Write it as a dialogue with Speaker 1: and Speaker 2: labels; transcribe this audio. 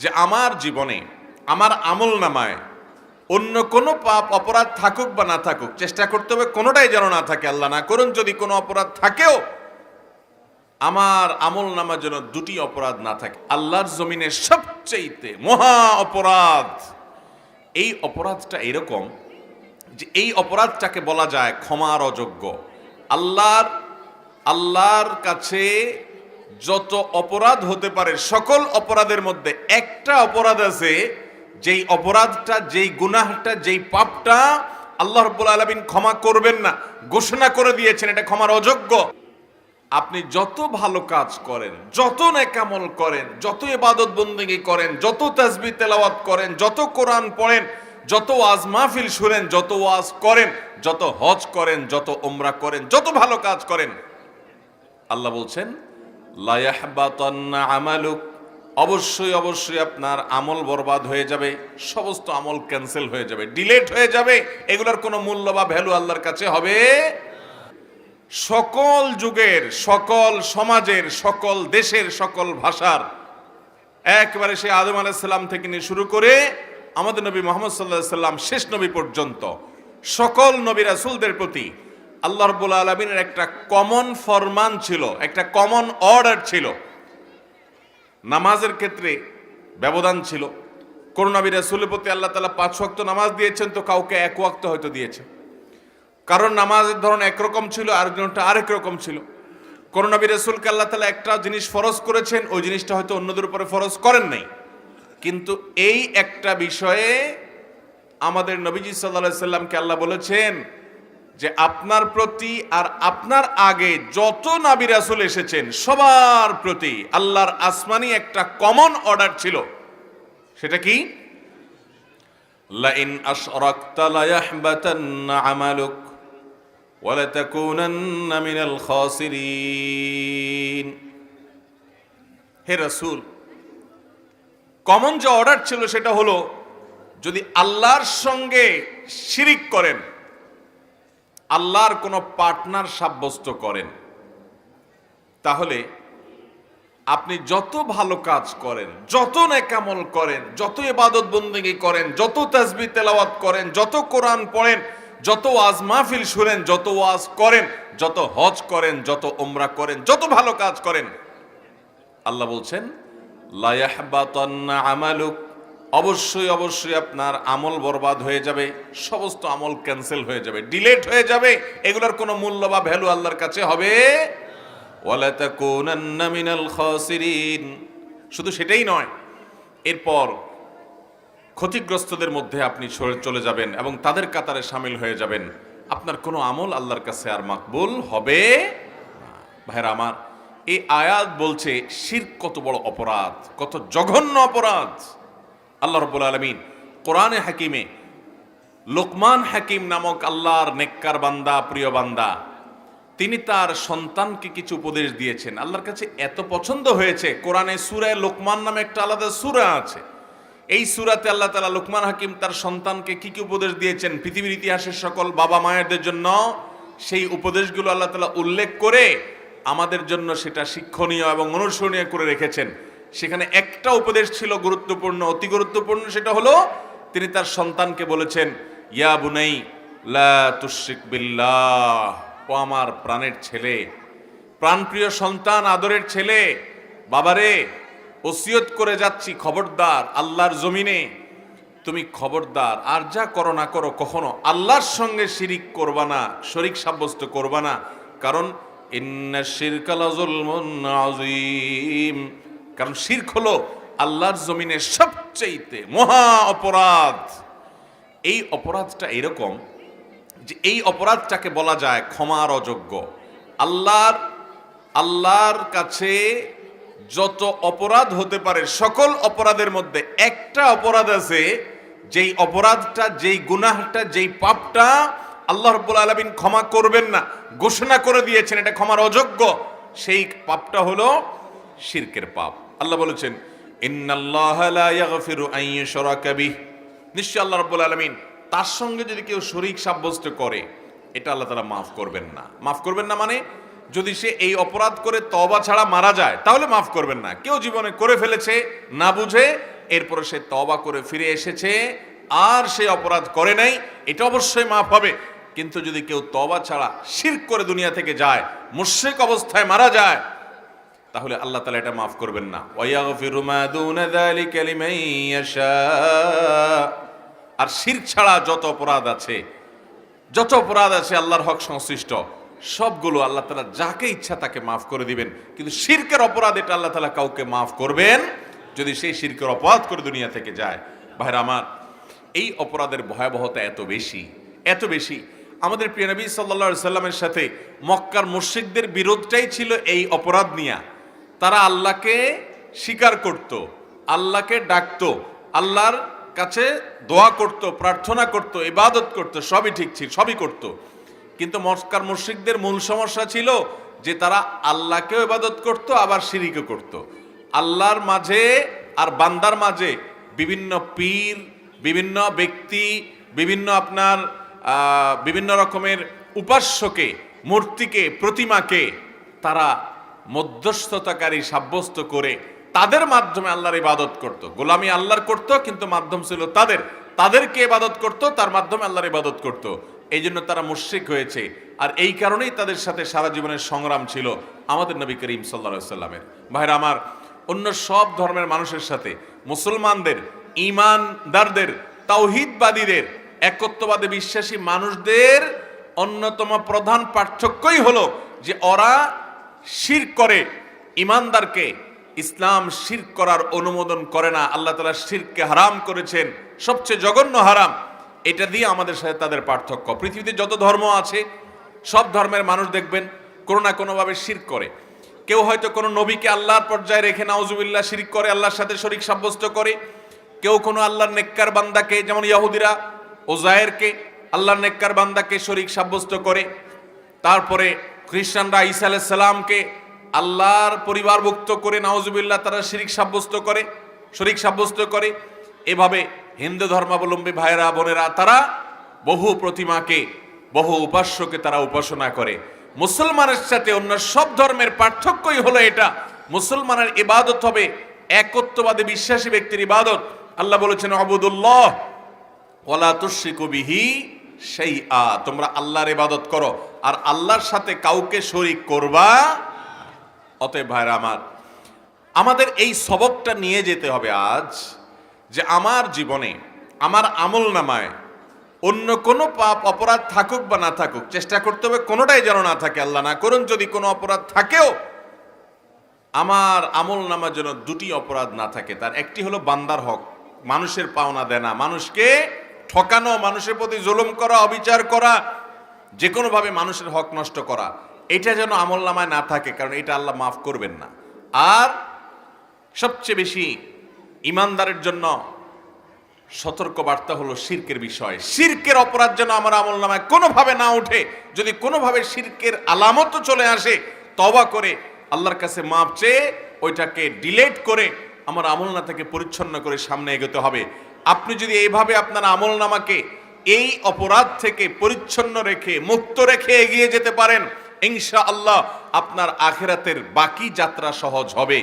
Speaker 1: যে আমার জীবনে, আমার আমল নামায় অন্য কোনো পাপ অপরাধ থাকুক বা না থাকুক, চেষ্টা করতে হবে কোনোটাই যেন না থাকে, আল্লাহ না করুন, যদি কোনো অপরাধ থাকেও, আমার আমল নামার জন্য দুটি অপরাধ না থাকে। আল্লাহর জমিনে সবচেয়েতে মহা অপরাধ, এই অপরাধটা এরকম যে এই অপরাধটাকে বলা যায় ক্ষমার অযোগ্য। আল্লাহর আল্লাহর কাছে যত অপরাধ হতে পারে, সকল অপরাধের মধ্যে একটা অপরাধ আছে, যেই অপরাধটা, যেই গুনাহটা, যেই পাপটা আল্লাহ রব্বুল আলমিন ক্ষমা করবেন না, ঘোষণা করে দিয়েছেন, এটা ক্ষমার অযোগ্য। আপনি যত ভালো কাজ করেন, যত নেকামল করেন, যত ইবাদত বন্দেগি করেন, যত তাসবি তেলাওয়াত করেন, যত কোরআন পড়েন, যত ওয়াজ মাহফিল শুনেন, যত ওয়াজ করেন, যত হজ করেন, যত ওমরা করেন, যত ভালো কাজ করেন, আল্লাহ বলছেন লায়াহবাতান্না আমালুক। অবশ্যই অবশ্যই আপনার আমল বরবাদ হয়ে যাবে, সমস্ত আমল ক্যান্সেল হয়ে যাবে ডিলেট হয়ে যাবে, এগুলোর কোনো মূল্য বা ভ্যালু আল্লাহর কাছে হবে? সকল যুগের, সকল সমাজের, সকল দেশের, সকল ভাষার, একবারে সে আদম আলাইসাল্লাম থেকে নিয়ে শুরু করে আমাদের নবী মোহাম্মদ সাল্লাহ সাল্লাম শেষ নবী পর্যন্ত, সকল নবী রাসুলদের প্রতি আল্লাহ রব্বুল আলমিনের একটা কমন ফরমান ছিল, একটা কমন অর্ডার ছিল। নামাজের ক্ষেত্রে ব্যবধান ছিল। কোন নবী রাসুলের প্রতি আল্লাহ তালা পাঁচ ওয়াক্ত নামাজ দিয়েছেন তো কাউকে এক ওয়াক্ত হয়তো দিয়েছে। কারণ নামাজের ধরন একরকম ছিল আরেকজনটা আরেক রকম ছিল। কোন নবী রসুলকে আল্লাহ তালা একটা জিনিস ফরজ করেছেন, ওই জিনিসটা হয়তো অন্যদের উপরে ফরজ করেন নাই। কিন্তু এই একটা বিষয়ে আমাদের নবীজি সাল্লাহ সাল্লামকে আল্লাহ বলেছেন যে আপনার প্রতি আর আপনার আগে যত নাবি রাসুল এসেছেন, সবার প্রতি আল্লাহর আসমানি একটা কমন অর্ডার ছিল। সেটা কি? লাইন আশরাকতা লায়াহবাতান আমালুক, ওয়ালাতাকুনান্না মিনাল খাসিরিন। হে রাসূল কমন যে অর্ডার ছিল সেটা হলো, যদি আল্লাহর সঙ্গে শিরিক করেন আল্লাহর কোনো পার্টনার সাব্যস্ত করেন। তাহলে আপনি যত ভালো কাজ করেন, যত নেকামল করেন, যত ইবাদত বন্দেগী করেন, যত তাসবি তেলাওয়াত করেন, যত কোরআন পড়েন, যত ওয়াজ মাহফিল শুনেন, যত ওয়াজ করেন, যত হজ করেন, যত ওমরা করেন, যত ভালো কাজ করেন, আল্লাহ বলছেন, লায়াহবাতান্না আমালুক অবশ্যই অবশ্যই আপনার আমল বরবাদ হয়ে যাবে, সমস্ত আমল ক্যান্সেল হয়ে যাবে ডিলেট হয়ে যাবে, এগুলোর কোনো মূল্য বা ভ্যালু আল্লাহর কাছে হবে? শুধু সেটাই নয়, এরপর ক্ষতিগ্রস্তদের মধ্যে আপনি চলে যাবেন এবং তাদের কাতারে সামিল হয়ে যাবেন। আপনার কোনো আমল আল্লাহর কাছে আর মাকবুল হবে। ভাইরা আমার, এই আয়াত বলছে, শির কত বড় অপরাধ, কত জঘন্য অপরাধ। আল্লাহ রব্বুল আলমিন কোরআনে হাকিমে লোকমান হাকিম নামক আল্লাহর নেককার বান্দা, প্রিয় বান্দা, তিনি তার সন্তানকে কিছু উপদেশ দিয়েছেন। আল্লাহর কাছে এত পছন্দ হয়েছে, কোরআনে সুরায় লোকমান নামে একটা আলাদা সুরা আছে। এই সুরাতে আল্লাহ তালা লোকমান হাকিম তার সন্তানকে কি কি উপদেশ দিয়েছেন? পৃথিবীর ইতিহাসের সকল বাবা মায়েরদের জন্য সেই উপদেশগুলো আল্লাহ তালা উল্লেখ করে আমাদের জন্য সেটা শিক্ষণীয় এবং অনুসরণীয় করে রেখেছেন। সেখানে একটা উপদেশ ছিল গুরুত্বপূর্ণ, অতি গুরুত্বপূর্ণ, সেটা হলো তিনি তার সন্তানকে বলেছেন, ইয়া বুনাই, লা বিল্লাহ, ও আমার প্রাণের ছেলে, প্রাণপ্রিয় সন্তান, আদরের ছেলে, বাবারে, ওসিয়ত করে যাচ্ছি, খবরদার, আল্লাহর জমিনে, তুমি খবরদার, আর যা করো না করো কখনো, আল্লাহর সঙ্গে শিরিক করবা না, শরিক সাব্যস্ত করবা না, কারণ ইন্না শিরকালা যুলমুন আযীম। কারণ শিরক হলো আল্লাহর জমিনে সবচেয়েতে মহা অপরাধ। এই অপরাধটা এরকম যে এই অপরাধটাকে বলা যায় ক্ষমার অযোগ্য। আল্লাহর আল্লাহর কাছে যত অপরাধ হতে পারে, সকল অপরাধের মধ্যে একটা অপরাধ আছে, যেই অপরাধটা, যেই গুনাহটা, যেই পাপটা আল্লাহ রব্বুল আলমিন ক্ষমা করবেন না, ঘোষণা করে দিয়েছেন, এটা ক্ষমার অযোগ্য। সেই পাপটা হলো শিরকের পাপ। আল্লাহ বলেছেন নিশ্চয় আল্লাহ রব্বুল আলমিন তার সঙ্গে যদি কেউ শরিক সাব্যস্ত করে, এটা আল্লাহ তালা মাফ করবেন না। মাফ করবেন না মানে যদি সে এই অপরাধ করে তবা ছাড়া মারা যায়, তাহলে মাফ করবেন না। কেউ জীবনে করে ফেলেছে, না বুঝে, এরপরে সে তবা করে ফিরে এসেছে, আর সে অপরাধ করে নাই, এটা অবশ্যই মাফ হবে। কিন্তু যদি কেউ তবা ছাড়া শিরক করে দুনিয়া থেকে যায়, মুশ্রিক অবস্থায় মারা যায় তাহলে আল্লাহ তালা এটা মাফ করবেন না। আর শিরক ছাড়া যত অপরাধ আছে, যত অপরাধ আছে আল্লাহর হক সংশ্লিষ্ট, সবগুলো আল্লাহ তালা যাকে ইচ্ছা তাকে মাফ করে দিবেন। কিন্তু শিরকের অপরাধ এটা আল্লাহ তালা কাউকে মাফ করবেন, যদি সেই শিরকের অপরাধ করে দুনিয়া থেকে যায়। ভাইরা আমার, এই অপরাধের ভয়াবহতা এত বেশি এত বেশি। আমাদের প্রিয় নবী সাল্লা সাল্লামের সাথে মক্কার মুশ্রিকদের বিরোধটাই ছিল এই অপরাধ নিয়া। তারা আল্লাহকে স্বীকার করত, আল্লাহকে ডাকতো, আল্লাহর কাছে দোয়া করত, প্রার্থনা করত, ইবাদত করত, সবই ঠিক ছিল, সবই করত। কিন্তু মস্কার মুশ্রিকদের মূল সমস্যা ছিল যে তারা আল্লাহকেও ইবাদত করত, আবার শিরিকও করত। আল্লাহর মাঝে আর বান্দার মাঝে বিভিন্ন পীর, বিভিন্ন ব্যক্তি, বিভিন্ন আপনার বিভিন্ন রকমের উপাস্যকে, মূর্তিকে, প্রতিমাকে তারা মধ্যস্থতাকারী সাব্যস্ত করে তাদের মাধ্যমে আল্লাহর ইবাদত করত। গোলামি আল্লাহর করত, কিন্তু মাধ্যম ছিল তাদের। তাদেরকে ইবাদত করত, তার মাধ্যমে আল্লাহর ইবাদত করত। এই জন্য তারা মুশ্রিক হয়েছে। আর এই কারণেই তাদের সাথে সারা জীবনের সংগ্রাম ছিল আমাদের নবী করিম সাল্লা সাল্লামের ভাইরা আমার, অন্য সব ধর্মের মানুষের সাথে মুসলমানদের ইমানদারদের তাওহিদবাদীদের, একত্ববাদে বিশ্বাসী মানুষদের অন্যতম প্রধান পার্থক্যই হলো যে ওরা শির করে, ইমানদারকে ইসলাম শির করার অনুমোদন করে না। আল্লাহ তালা শিরকে হারাম করেছেন। সবচেয়ে জঘন্য হারাম, এটা দিয়ে আমাদের সাথে তাদের পার্থক্য। পৃথিবীতে যত ধর্ম আছে, সব ধর্মের মানুষ দেখবেন কোনো না কোনোভাবে শির করে। কেউ হয়তো কোনো নবীকে আল্লাহর পর্যায়ে রেখে নাউজুবিল্লাহ শিরিক করে, আল্লাহর সাথে শরিক সাব্যস্ত করে। কেউ কোনো আল্লাহর নেককার বান্দাকে, যেমন ইয়াহুদিরা, ওজায়েরকে আল্লাহর নেককার বান্দাকে শরিক সাব্যস্ত করে। তারপরে খ্রিস্টানরা ঈসা আলাইহিস সালামকে আল্লাহর পরিবারভুক্ত করে, নাউজুবিল্লাহ, তারা শিরিক সাব্যস্ত করে, শরিক সাব্যস্ত করে। এভাবে হিন্দু ধর্মাবলম্বী ভাইয়েরা, বোনেরা, তারা বহু প্রতিমাকে, বহু উপাস্যকে তারা উপাসনা করে। মুসলমানের সাথে অন্য সব ধর্মের পার্থক্যই হলো এটা। মুসলমানের ইবাদত হবে একত্ববাদে, বিশ্বাসী ব্যক্তির ইবাদত। আল্লাহ বলেছেন, আবুদুল্লাহ ওলা তুশিকু বিহি সেই আ তোমরা আল্লাহর ইবাদত করো। আর আল্লাহর সাথে কাউকে শরিক করবা, অতএব ভাইরা আমার, আমাদের এই সবকটা নিয়ে যেতে হবে আজ, যে আমার জীবনে, আমার আমল নামায়, অন্য কোনো পাপ অপরাধ থাকুক বা না থাকুক, চেষ্টা করতে হবে কোনোটাই যেন না থাকে, আল্লাহ না করুন, যদি কোনো অপরাধ থাকেও, আমার আমল নামার জন্য দুটি অপরাধ না থাকে। তার একটি হলো বান্দার হক, মানুষের পাওনা দেনা, মানুষকে ঠকানো, মানুষের প্রতি জুলুম করা, অবিচার করা যে কোনোভাবে মানুষের হক নষ্ট করা, এটা যেন আমল নামায় না থাকে, কারণ এটা আল্লাহ মাফ করবেন না। আর সবচেয়ে বেশি ইমানদারের জন্য সতর্ক বার্তা হলো শিরকের বিষয়। শিরকের অপরাধ যেন আমার আমল নামায় কোনোভাবে না উঠে, যদি কোনোভাবে শিরকের আলামত চলে আসে তবা করে আল্লাহর কাছে মাপ চেয়ে ওইটাকে ডিলেট করে আমার আমল না থেকে পরিচ্ছন্ন করে সামনে এগোতে হবে। আপনি যদি এইভাবে আপনার আমল নামাকে এই অপরাধ থেকে পরিচ্ছন্ন রেখে, মুক্ত রেখে এগিয়ে যেতে পারেন ইনশা আল্লাহ আপনার আখেরাতের বাকি যাত্রা সহজ হবে।